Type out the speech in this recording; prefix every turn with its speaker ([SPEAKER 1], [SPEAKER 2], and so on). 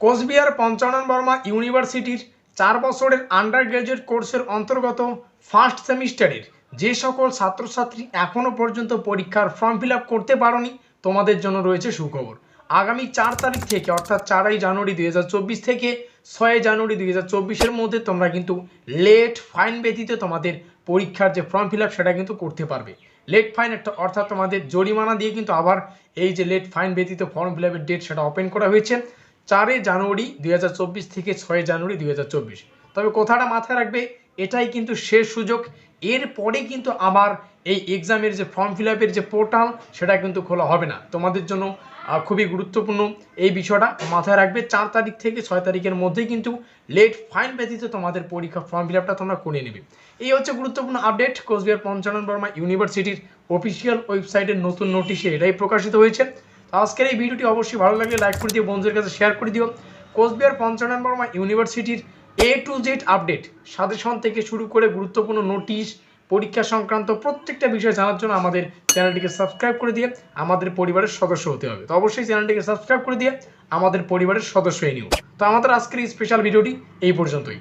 [SPEAKER 1] কোচবিহার পঞ্চানন বর্মা ইউনিভার্সিটির চার বছরের আন্ডার গ্রাজুয়েট কোর্সের অন্তর্গত ফার্স্ট সেমিস্টারের যে সকল ছাত্রছাত্রী এখনও পর্যন্ত পরীক্ষার ফর্ম ফিল করতে পারোনি, তোমাদের জন্য রয়েছে সুখবর। আগামী চার তারিখ থেকে, অর্থাৎ চারই জানুয়ারি দুই হাজার চব্বিশ থেকে ছয় জানুয়ারি দুই হাজার মধ্যে তোমরা কিন্তু লেট ফাইন ব্যতীত তোমাদের পরীক্ষার যে ফর্ম ফিল সেটা কিন্তু করতে পারবে। লেট ফাইন একটা, অর্থাৎ তোমাদের জরিমানা দিয়ে কিন্তু আবার এই যে লেট ফাইন ব্যতীত ফর্ম ফিল ডেট সেটা ওপেন করা হয়েছে। চারই জানুয়ারি দুই হাজার চব্বিশ থেকে ছয় জানুয়ারি দুই হাজার চব্বিশ। তবে কথাটা মাথায় রাখবে, এটাই কিন্তু শেষ সুযোগ। এর এরপরে কিন্তু আবার এই এক্সামের যে ফর্ম ফিল যে পোর্টাল, সেটা কিন্তু খোলা হবে না। তোমাদের জন্য খুবই গুরুত্বপূর্ণ এই বিষয়টা মাথায় রাখবে। চার তারিখ থেকে ছয় তারিখের মধ্যেই কিন্তু লেট ফাইন ব্যতীত তোমাদের পরীক্ষা ফর্ম ফিল তোমরা করে নেবে। এই হচ্ছে গুরুত্বপূর্ণ আপডেট। কোচবিহার পঞ্চানন বর্মা ইউনিভার্সিটির অফিসিয়াল ওয়েবসাইটের নতুন নোটিশে এটাই প্রকাশিত হয়েছে। তো আজকের এই ভিডিওটি অবশ্যই ভালো লাগলে লাইক করে দিও, বন্ধুদের কাছে শেয়ার করে দিও। কোচবিহার পঞ্চানন বর্মা ইউনিভার্সিটির A to Z update suggestion থেকে শুরু করে গুরুত্বপূর্ণ নোটিশ পরীক্ষা সংক্রান্ত প্রত্যেকটা বিষয় জানার জন্য আমাদের চ্যানেলটিকে সাবস্ক্রাইব করে দিয়ে আমাদের পরিবারের সদস্য হতে হবে। তো অবশ্যই চ্যানেলটিকে সাবস্ক্রাইব করে দিয়ে আমাদের পরিবারের সদস্য নিও। তো আমাদের আজকের এই স্পেশাল ভিডিওটি এই পর্যন্তই।